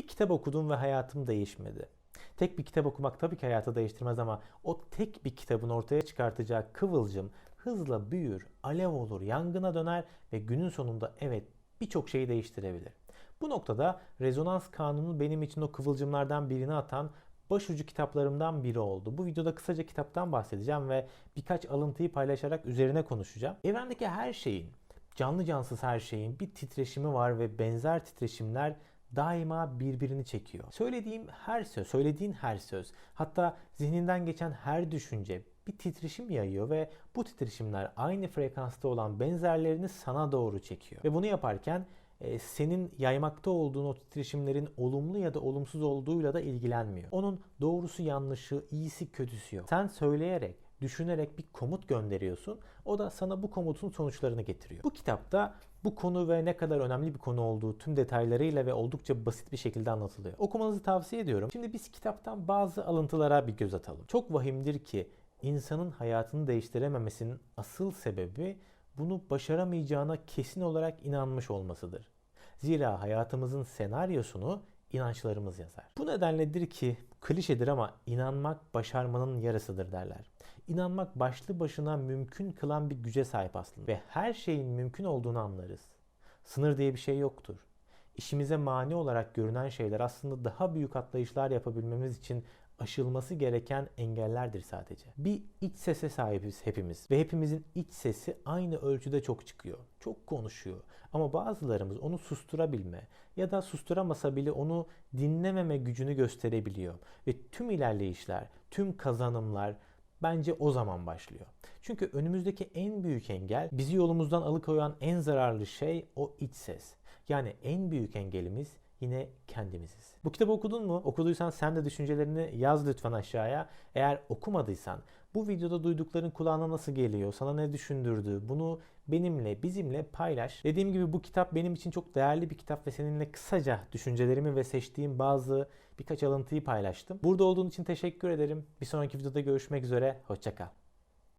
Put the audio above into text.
Bir kitap okudum ve hayatım değişmedi. Tek bir kitap okumak tabii ki hayatı değiştirmez ama o tek bir kitabın ortaya çıkartacağı kıvılcım hızla büyür, alev olur, yangına döner ve günün sonunda evet birçok şeyi değiştirebilir. Bu noktada rezonans kanunu benim için o kıvılcımlardan birini atan başucu kitaplarımdan biri oldu. Bu videoda kısaca kitaptan bahsedeceğim ve birkaç alıntıyı paylaşarak üzerine konuşacağım. Evrendeki her şeyin, canlı cansız her şeyin bir titreşimi var ve benzer titreşimler daima birbirini çekiyor. Söylediğim her söz, söylediğin her söz, hatta zihninden geçen her düşünce bir titreşim yayıyor ve bu titreşimler aynı frekansta olan benzerlerini sana doğru çekiyor. Ve bunu yaparken e, senin yaymakta olduğun o titreşimlerin olumlu ya da olumsuz olduğuyla da ilgilenmiyor. Onun doğrusu yanlışı, iyisi kötüsü yok. Sen söyleyerek, düşünerek bir komut gönderiyorsun. O da sana bu komutun sonuçlarını getiriyor. Bu kitapta bu konu ve ne kadar önemli bir konu olduğu tüm detaylarıyla ve oldukça basit bir şekilde anlatılıyor. Okumanızı tavsiye ediyorum. Şimdi biz kitaptan bazı alıntılara bir göz atalım. Çok vahimdir ki insanın hayatını değiştirememesinin asıl sebebi bunu başaramayacağına kesin olarak inanmış olmasıdır. Zira hayatımızın senaryosunu inançlarımız yazar. Bu nedenledir ki klişedir ama inanmak başarmanın yarısıdır derler. İnanmak başlı başına mümkün kılan bir güce sahip aslında ve her şeyin mümkün olduğunu anlarız. Sınır diye bir şey yoktur. İşimize mani olarak görünen şeyler aslında daha büyük atlayışlar yapabilmemiz için aşılması gereken engellerdir sadece. Bir iç sese sahibiz hepimiz ve hepimizin iç sesi aynı ölçüde çok çıkıyor. Çok konuşuyor. Ama bazılarımız onu susturabilme ya da susturamasa bile onu dinlememe gücünü gösterebiliyor. Ve tüm ilerleyişler, tüm kazanımlar bence o zaman başlıyor. Çünkü önümüzdeki en büyük engel, bizi yolumuzdan alıkoyan en zararlı şey o iç ses. Yani en büyük engelimiz yine kendimiziz. Bu kitabı okudun mu? Okuduysan sen de düşüncelerini yaz lütfen aşağıya. Eğer okumadıysan bu videoda duydukların kulağına nasıl geliyor? Sana ne düşündürdü? Bunu benimle, bizimle paylaş. Dediğim gibi bu kitap benim için çok değerli bir kitap ve seninle kısaca düşüncelerimi ve seçtiğim bazı birkaç alıntıyı paylaştım. Burada olduğun için teşekkür ederim. Bir sonraki videoda görüşmek üzere. Hoşçakal.